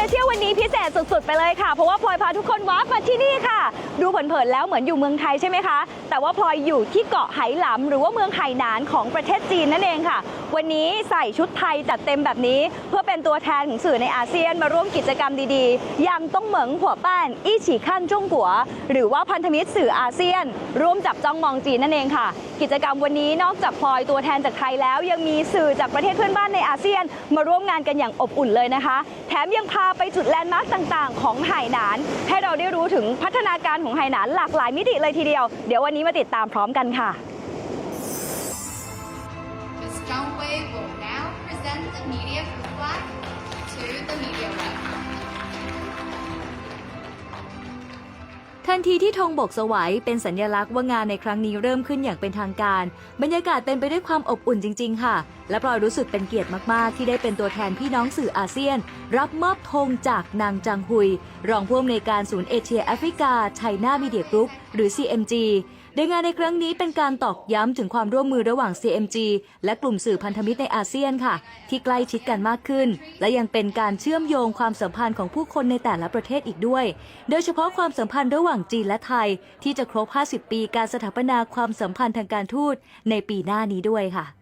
再天 นี้พิเศษสุดๆ ไปเลยค่ะ เพราะว่าพลอยพาทุกคนวาร์ปมาที่นี่ค่ะ ดูเผินๆแล้วเหมือนอยู่เมืองไทยใช่ไหมคะ แต่ว่าพลอยอยู่ที่เกาะไหหลำหรือว่าเมืองไหหนานของประเทศจีนนั่นเองค่ะ วันนี้ใส่ชุดไทยจัดเต็มแบบนี้ เพื่อเป็นตัวแทนของสื่อในอาเซียนมาร่วมกิจกรรมดีๆย่างต้องเหมิงหัวป้านอี้ฉี่ขั้นจ้งกัว หรือว่าพันธมิตรสื่ออาเซียน ร่วมจับจ้องมองจีนนั่นเองค่ะ กิจกรรมวันนี้นอกจากพลอยตัวแทนจากไทยแล้ว ยังมีสื่อจากประเทศเพื่อนบ้านในอาเซียน มาร่วมงานกันอย่างอบอุ่นเลยนะคะ แถมยังพาไปจุดแลนด์มาร์คต่างๆ ของไหหนาน ให้เราได้รู้ถึงพัฒนาการของไหหนานหลากหลายมิติเลยทีเดียว เดี๋ยววันนี้มาติดตามพร้อมกันค่ะ ทันทีที่ธงบกสวัยเป็นสัญลักษณ์ว่างานในครั้งนี้เริ่มขึ้นอย่างเป็นทางการ บรรยากาศเต็มไปด้วยความอบอุ่นจริง ๆ ค่ะ และพลอยรู้สึกเป็นเกียรติมากๆ ที่ได้เป็นตัวแทนพี่น้องสื่ออาเซียน รับมอบธงจากนางจังฮุย รองผู้อำนวยการศูนย์เอเชียแอฟริกาไชน่ามีเดียกรุ๊ปหรือ CMG โดยงานในครั้งนี้เป็นการตอกย้ำถึงความร่วมมือระหว่าง CMG และกลุ่มสื่อพันธมิตรในอาเซียนค่ะ ที่ใกล้ชิดกันมากขึ้น และยังเป็นการเชื่อมโยงความสัมพันธ์ของผู้คนในแต่ละประเทศอีกด้วย โดยเฉพาะความสัมพันธ์ระหว่างจีนและไทย ที่จะครบ 50 ปีการสถาปนาความสัมพันธ์ทางการทูตในปีหน้านี้ด้วยค่ะ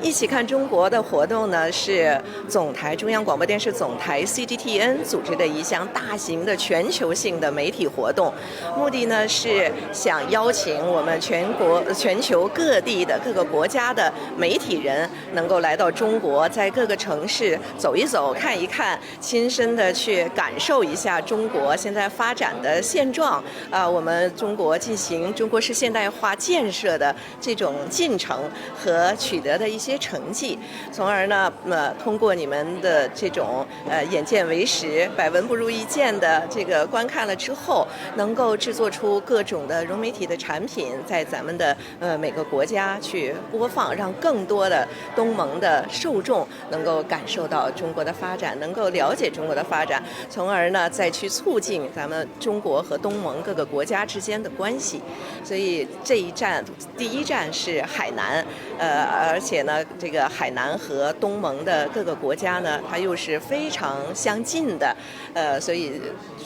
一起看中国的活动呢，是总台中央广播电视总台 CGTN 组织的一项大型的全球性的媒体活动，目的呢是想邀请我们全国、全球各地的各个国家的媒体人能够来到中国，在各个城市走一走、看一看，亲身的去感受一下中国现在发展的现状啊、我们中国进行中国式现代化建设的这种进程和取得的一些些成绩，从而呢，呃，通过你们的这种呃眼见为实、百闻不如一见的这个观看了之后，能够制作出各种的融媒体的产品，在咱们的呃每个国家去播放，让更多的东盟的受众能够感受到中国的发展，能够了解中国的发展，从而呢再去促进咱们中国和东盟各个国家之间的关系。所以这一站第一站是海南，呃，而且呢，这个海南和东盟的各个国家呢，它又是非常相近的，呃，所以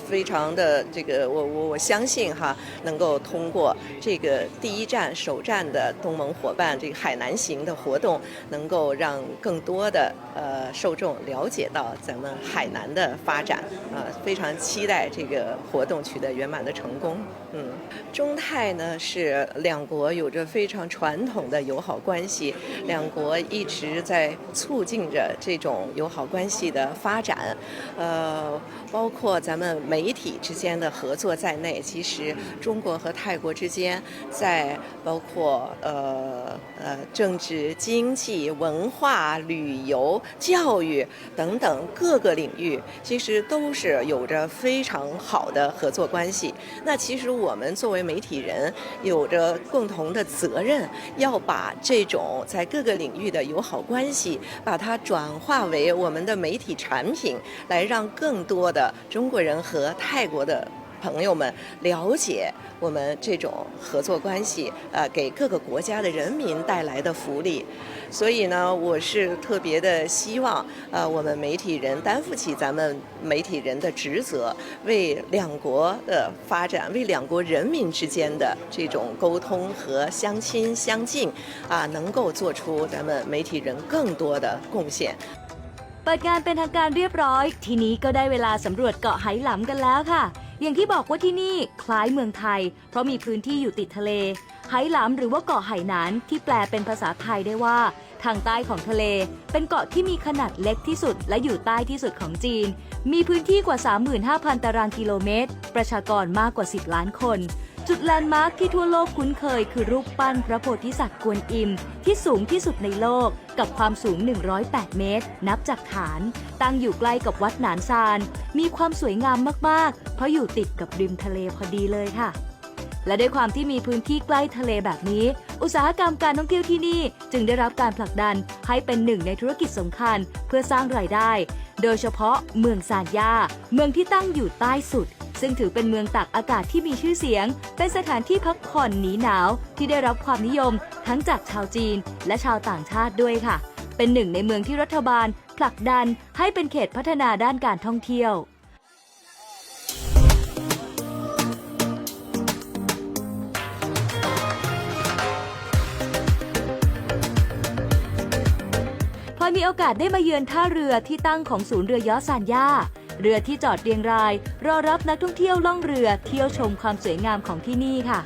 非常的这个，我我我相信哈，能够通过这个第一站首站的东盟伙伴这个海南行的活动，能够让更多的呃受众了解到咱们海南的发展啊、非常期待这个活动取得圆满的成功。嗯，中泰呢是两国有着非常传统的友好关，关系两国一直在促进着这种友好关系的发展，呃，包括咱们媒体之间的合作在内，其实中国和泰国之间在包括呃呃政治、经济、文化、旅游、教育等等各个领域，其实都是有着非常好的合作关系。那其实我们作为媒体人，有着共同的责任，要把这种在各个领域的友好关系，把它转化为我们的媒体产品，来让更多的中国人和泰国的。朋友们了解我们这种合作关系，呃，给各个国家的人民带来的福利。所以呢，我是特别的希望，呃，我们媒体人担负起咱们媒体人的职责，为两国的发展，为两国人民之间的这种沟通和相亲相近，啊，能够做出咱们媒体人更多的贡献。 เปิดงานเป็นทางการเรียบร้อย ทีนี้ก็ได้เวลาสำรวจเกาะไหหลำกันแล้วค่ะ อย่างที่บอกว่าที่นี่คล้ายเมืองไทย เพราะมีพื้นที่อยู่ติดทะเล ไหหลำหรือว่าเกาะไหหนานที่แปลเป็นภาษาไทยได้ว่า ทางใต้ของทะเล เป็นเกาะที่มีขนาดเล็กที่สุด และอยู่ใต้ที่สุดของจีน มีพื้นที่กว่า 35,000 ตารางกิโลเมตร ประชากรมากกว่า 10 ล้านคน จุดแลนด์มาร์คที่ทั่วโลกคุ้นเคยคือรูปปั้นพระโพธิสัตว์กวนอิม ที่สูงที่สุดในโลกกับความสูง 108 เมตร นับจากฐาน ตั้งอยู่ใกล้กับวัดหนานซาน มีความสวยงามมาก ๆ เพราะอยู่ติดกับริมทะเลพอดีเลยค่ะ และด้วยความที่มีพื้นที่ใกล้ทะเลแบบนี้ อุตสาหกรรมการท่องเที่ยวที่นี่ จึงได้รับการผลักดันให้เป็นหนึ่งในธุรกิจสำคัญเพื่อสร้างรายได้ โดยเฉพาะเมืองซานยา เมืองที่ตั้งอยู่ใต้สุด ซึ่งถือเป็นเมืองตากอากาศที่มีชื่อเสียง เป็นสถานที่พักผ่อนหนีหนาว ที่ได้รับความนิยม ทั้งจากชาวจีน และชาวต่างชาติด้วยค่ะ เป็นหนึ่งในเมืองที่รัฐบาลผลักดันให้เป็นเขตพัฒนาด้านการท่องเที่ยว มีโอกาสได้มาเยือนท่าเรือที่ตั้งของศูนย์เรือยอซานย่า เรือที่จอดเรียงราย รอรับนักท่องเที่ยวล่องเรือเที่ยวชมความสวยงามของที่นี่ค่ะ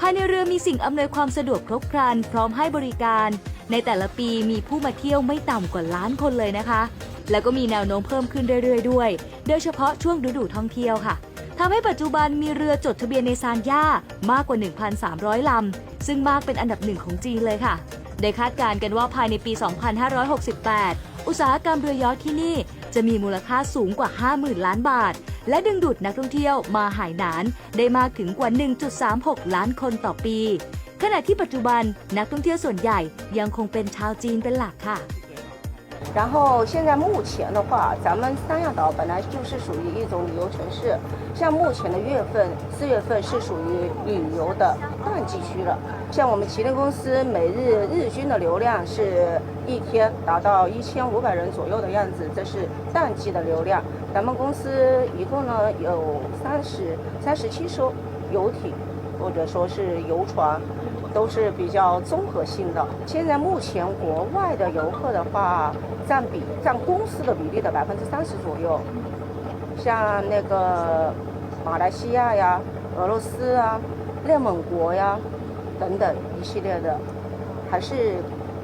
ภายในเรือมีสิ่งอำนวยความสะดวกครบครัน พร้อมให้บริการ ในแต่ละปีมีผู้มาเที่ยวไม่ต่ำกว่าล้านคนเลยนะคะ แล้วก็มีแนวโน้มเพิ่มขึ้นเรื่อยๆด้วย โดยเฉพาะช่วงฤดูท่องเที่ยวค่ะทำให้ปัจจุบันมีเรือจดทะเบียนในซานย่ามากกว่า 1,300 ลำ ซึ่งมากเป็นอันดับหนึ่งของจีนเลยค่ะ ได้คาดการณ์กันว่าภายในปี 2568 อุตสาหกรรมเรือยอชท์ที่นี่จะมีมูลค่าสูงกว่า 50,000 ล้านบาท และดึงดูดนักท่องเที่ยวมาหายหนาน ได้มากถึงกว่า 1.36 ล้านคนต่อปี ขณะที่ปัจจุบันนักท่องเที่ยวส่วนใหญ่ยังคงเป็นชาวจีนเป็นหลักค่ะ 然后现在目前的话，咱们三亚岛本来就是属于一种旅游城市，像目前的月份，四月份是属于旅游的淡季区了。像我们麒麟公司每日日均的流量是一天达到一千五百人左右的样子，这是淡季的流量。咱们公司一共呢有三十三十七艘游艇，或者说是游船。都是比较综合性的。现在目前国外的游客的话，占比占公司的比例的百分之三十左右，像那个马来西亚呀、俄罗斯啊、内蒙国呀等等一系列的，还是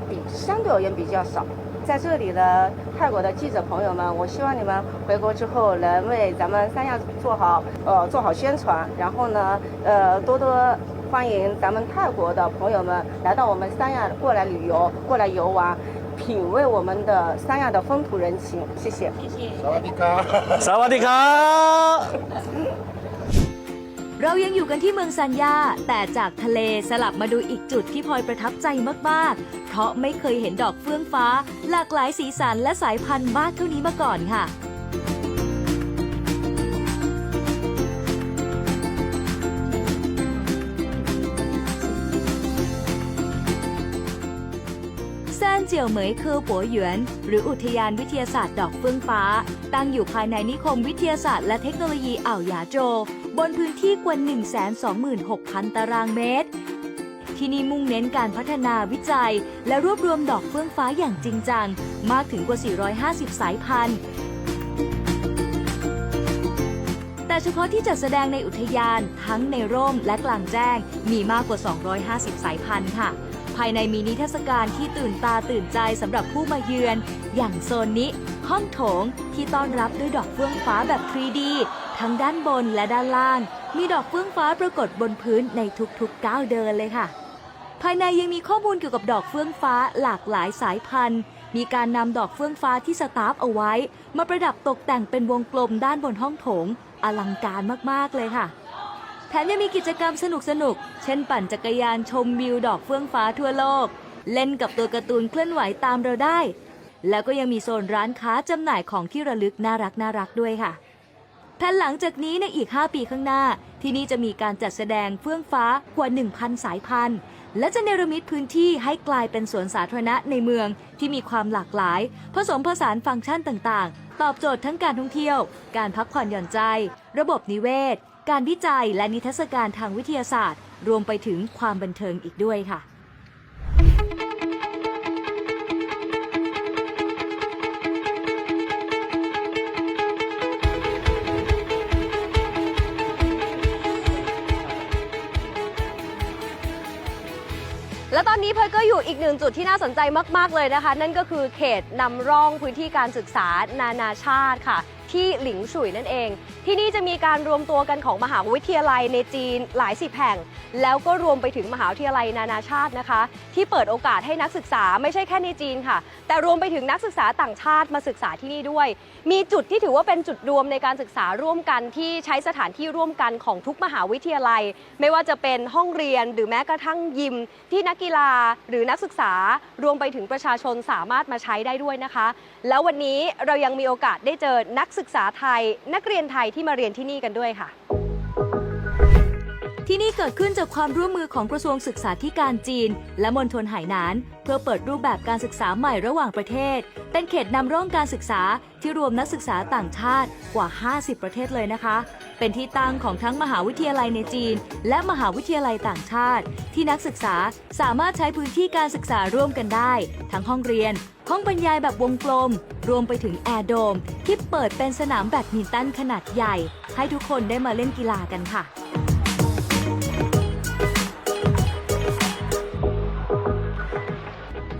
比相对而言比较少。在这里的泰国的记者朋友们，我希望你们回国之后能为咱们三亚做好呃做好宣传，然后呢呃多多欢迎咱们泰国的朋友们来到我们三亚过来旅游过来游玩。品味我们的三亚的风土人情，谢谢。谢谢。萨瓦迪卡，萨瓦迪卡。 เรายังอยู่กันที่เมืองซันยาแต่จากทะเลสลับมาดูอีกจุดที่พลอยประทับใจมากๆ เพราะไม่เคยเห็นดอกเฟื่องฟ้า หลากหลายสีสันและสายพันธุ์มากเท่านี้มาก่อนค่ะซานเจียวเหมยเคอปัวหยวน หรืออุทยานวิทยาศาสตร์ดอกเฟื่องฟ้า ตั้งอยู่ภายในนิคมวิทยาศาสตร์และเทคโนโลยีอ่าวยาโจ บนพื้นที่กว่า 126,000 ตารางเมตร ที่นี่มุ่งเน้นการพัฒนาวิจัย และรวบรวมดอกเฟื่องฟ้าอย่างจริงจัง มากถึงกว่า 450 สายพันธุ์ แต่เฉพาะที่จัดแสดงในอุทยานทั้งในร่มและกลางแจ้งมีมากกว่า 250 สายพันธุ์ค่ะายในมีนิทรรศการที่ตื่นตาตื่นใจสำหรับผู้มาเยือน อย่างโซนนี้ ห้องโถงที่ต้อนรับด้วยดอกเฟื่องฟ้าแบบ 3D ทั้งด้านบนและด้านล่าง มีดอกเฟื่องฟ้าปรากฏบนพื้นในทุกๆก้าวเดินเลยค่ะ ภายในยังมีข้อมูลเกี่ยวกับดอกเฟื่องฟ้าหลากหลายสายพันธุ์ มีการนำดอกเฟื่องฟ้าที่สตาฟเอาไว้ มาประดับตกแต่งเป็นวงกลมด้านบนห้องโถง อลังการมากๆเลยค่ะ แถมยังมีกิจกรรมสนุกๆเช่นปั่นจักรยานชมวิวดอกเฟื่องฟ้าทั่วโลก เล่นกับตัวการ์ตูนเคลื่อนไหวตามเราได้ แล้วก็ยังมีโซนร้านค้าจำหน่ายของที่ระลึกน่ารักน่ารักด้วยค่ะแผนหลังจากนี้ในอีก 5 ปีข้างหน้า ที่นี่จะมีการจัดแสดงเฟื่องฟ้ากว่า 1,000 สายพันธุ์ และจะเนรมิตพื้นที่ให้กลายเป็นสวนสาธารณะในเมืองที่มีความหลากหลาย ผสมผสานฟังก์ชันต่างๆ ตอบโจทย์ทั้งการท่องเที่ยว การพักผ่อนหย่อนใจ ระบบนิเวศ การวิจัยและนิทรรศการทางวิทยาศาสตร์ รวมไปถึงความบันเทิงอีกด้วยค่ะ และตอนนี้เพยก็อยู่อีกหนึ่งจุดที่น่าสนใจมาก ๆ เลยนะคะ นั่นก็คือเขตนำร่องพื้นที่การศึกษานานาชาติค่ะ ที่หลิงฉุยนั่นเองที่นี่จะมีการรวมตัวกันของมหาวิทยาลัยในจีนหลายสิบแห่ง แล้วก็รวมไปถึงมหาวิทยาลัยนานาชาตินะคะ ที่เปิดโอกาสให้นักศึกษาไม่ใช่แค่ในจีนค่ะ แต่รวมไปถึงนักศึกษาต่างชาติมาศึกษาที่นี่ด้วย มีจุดที่ถือว่าเป็นจุดรวมในการศึกษาร่วมกันที่ใช้สถานที่ร่วมกันของทุกมหาวิทยาลัย ไม่ว่าจะเป็นห้องเรียนหรือแม้กระทั่งยิม ที่นักกีฬาหรือนักศึกษารวมไปถึงประชาชนสามารถมาใช้ได้ด้วยนะคะ แล้ววันนี้เรายังมีโอกาสได้เจอนักศึกษาไทย นักเรียนไทยที่มาเรียนที่นี่กันด้วยค่ะ ที่นี่เกิดขึ้นจากความร่วมมือของกระทรวงศึกษาธิการจีน และมณฑลไหหนาน เพื่อเปิดรูปแบบการศึกษาใหม่ระหว่างประเทศ เป็นเขตนำร่องการศึกษาที่รวมนักศึกษาต่างชาติกว่า 50 ประเทศเลยนะคะ เป็นที่ตั้งของทั้งมหาวิทยาลัยในจีน และมหาวิทยาลัยต่างชาติ ที่นักศึกษาสามารถใช้พื้นที่การศึกษาร่วมกันได้ ทั้งห้องเรียน ห้องบรรยายแบบวงกลม รวมไปถึงแอร์โดมที่เปิดเป็นสนามแบดมินตันขนาดใหญ่ ให้ทุกคนได้มาเล่นกีฬากันค่ะ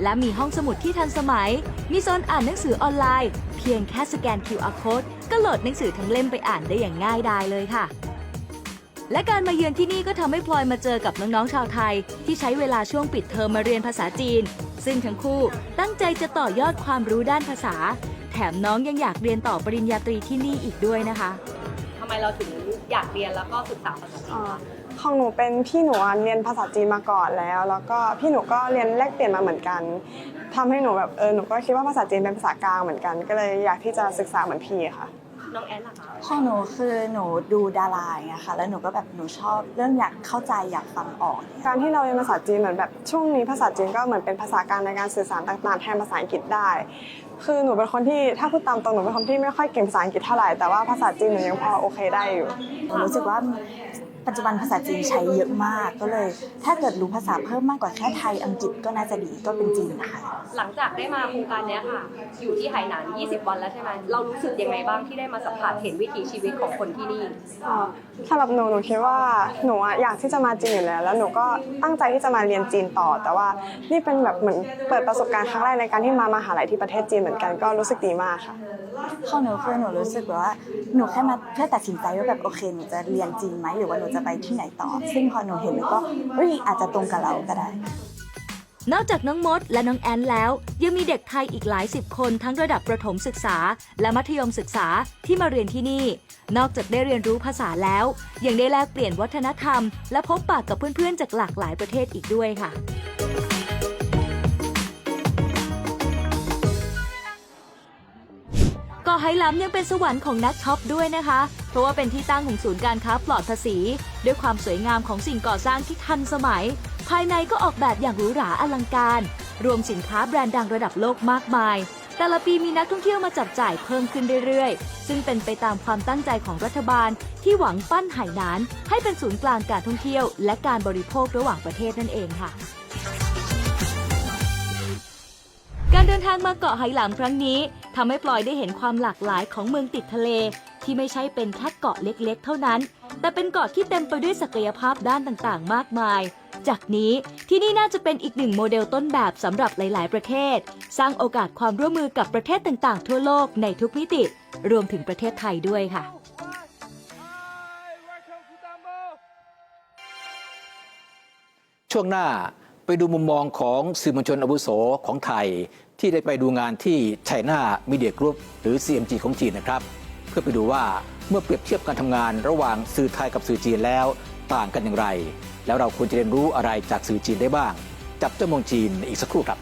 และมีห้องสมุดที่ทันสมัย มีโซนอ่านหนังสือออนไลน์ เพียงแค่สแกน QR code ก็โหลดหนังสือทั้งเล่มไปอ่านได้อย่างง่ายดายเลยค่ะ และการมาเยือนที่นี่ก็ทำให้พลอยมาเจอกับน้องๆชาวไทย ที่ใช้เวลาช่วงปิดเทอมมาเรียนภาษาจีน ซึ่งทั้งคู่ตั้งใจจะต่อยอดความรู้ด้านภาษา แถมน้องยังอยากเรียนต่อปริญญาตรีที่นี่อีกด้วยนะคะ ทำไมเราถึงอยากเรียนแล้วก็ศึกษาภาษาจีนอ่า ของหนูเป็นพี่หนูอะเรียนภาษาจีนมาก่อนแล้ว แล้วก็พี่หนูก็เรียนแลกเปลี่ยนมาเหมือนกันทำให้หนูแบบเออหนูก็คิดว่าภาษาจีนเป็นภาษากลางเหมือนกัน ก็เลยอยากที่จะศึกษาเหมือนพี่ค่ะน้องแอนล่ะคะของหนูคือหนูดูดาราอย่างเงี้ยค่ะ แล้วหนูก็แบบหนูชอบเรื่องอยากเข้าใจอยากฟังออก การที่เราเรียนภาษาจีนเหมือนแบบช่วงนี้ภาษาจีนก็เหมือนเป็นภาษากลางในการสื่อสารต่างๆแทนภาษาอังกฤษได้ คือหนูเป็นคนที่ถ้าพูดตามตรงหนูเป็นคนที่ไม่ค่อยเก่งภาษาอังกฤษเท่าไหร่แต่ว่าภาษาจีนหนูยังพอโอเคได้อยู่หนูรู้สึกว่า ปัจจุบันภาษาจีนใช้เยอะมากก็เลย ถ้าเกิดรู้ภาษาเพิ่มมากกว่าแค่ไทยอังกฤษก็น่าจะดีก็เป็นจีนนะคะหลังจากได้มาโครงการเนี้ยค่ะ อยู่ที่ไหหนาน 20 วันแล้วใช่ไหมเรารู้สึกยังไงบ้างที่ได้มาสัมผัสเห็นวิถีชีวิตของคนที่นี่อ่าสำหรับหนูหนูคิดว่าหนูอะอยากที่จะมาจีนอยู่แล้ว แล้วหนูก็ตั้งใจที่จะมาเรียนจีนต่อ แต่ว่านี่เป็นแบบเหมือนเปิดประสบการณ์ครั้งแรกในการที่มามหาลัยที่ประเทศจีนเหมือนกันก็รู้สึกดีมากค่ะ ของหนูคือหนูรู้สึกว่าหนูแค่มาเพื่อตัดสินใจว่าแบบโอเคหนูจะเรียนจีนไหมหรือว่าหนูจะไปที่ไหนต่อ ซึ่งพอหนูเห็นหนูก็เฮ้ยอาจจะตรงกับเราก็ได้ นอกจากน้องมดและน้องแอนแล้ว ยังมีเด็กไทยอีกหลายสิบคนทั้งระดับประถมศึกษา และมัธยมศึกษาที่มาเรียนที่นี่ นอกจากได้เรียนรู้ภาษาแล้ว ยังได้แลกเปลี่ยนวัฒนธรรม และพบปะกับเพื่อนๆจากหลากหลายประเทศอีกด้วยค่ะ กาะไหหลำยังเป็นสวรรค์ของนักช็อปด้วยนะคะ เพราะว่าเป็นที่ตั้งของศูนย์การค้าปลอดภาษี ด้วยความสวยงามของสิ่งก่อสร้างที่ทันสมัย ภายในก็ออกแบบอย่างหรูหราอลังการ รวมสินค้าแบรนด์ดังระดับโลกมากมาย แต่ละปีมีนักท่องเที่ยวมาจับจ่ายเพิ่มขึ้นเรื่อยๆ ซึ่งเป็นไปตามความตั้งใจของรัฐบาล ที่หวังปั้นไหหนาน ให้เป็นศูนย์กลางการท่องเที่ยว และการบริโภคระหว่างประเทศนั่นเองค่ะ เดินทางมาเกาะไหหลำครั้งนี้ทำให้พลอยได้เห็นความหลากหลายของเมืองติดทะเล ที่ไม่ใช่เป็นแค่เกาะเล็กๆ เท่านั้น แต่เป็นเกาะที่เต็มไปด้วยศักยภาพด้านต่างๆ มากมาย จากนี้ที่นี่น่าจะเป็นอีกหนึ่งโมเดลต้นแบบสำหรับหลาย ๆ ประเทศ สร้างโอกาสความร่วมมือกับประเทศต่างๆ ทั่วโลกในทุกมิติ รวมถึงประเทศไทยด้วยค่ะช่วงหน้าไปดูมุมมองของสื่อมวลชนอาวุโสของไทย ที่ได้ไปดูงานที่ไชน่ามีเดียกรุ๊ปหรือ CMG ของจีนนะครับ เพื่อไปดูว่าเมื่อเปรียบเทียบการทำงานระหว่างสื่อไทยกับสื่อจีนแล้วต่างกันอย่างไร แล้วเราควรจะเรียนรู้อะไรจากสื่อจีนได้บ้าง จับเจ้ามองจีนอีกสักครู่ครับ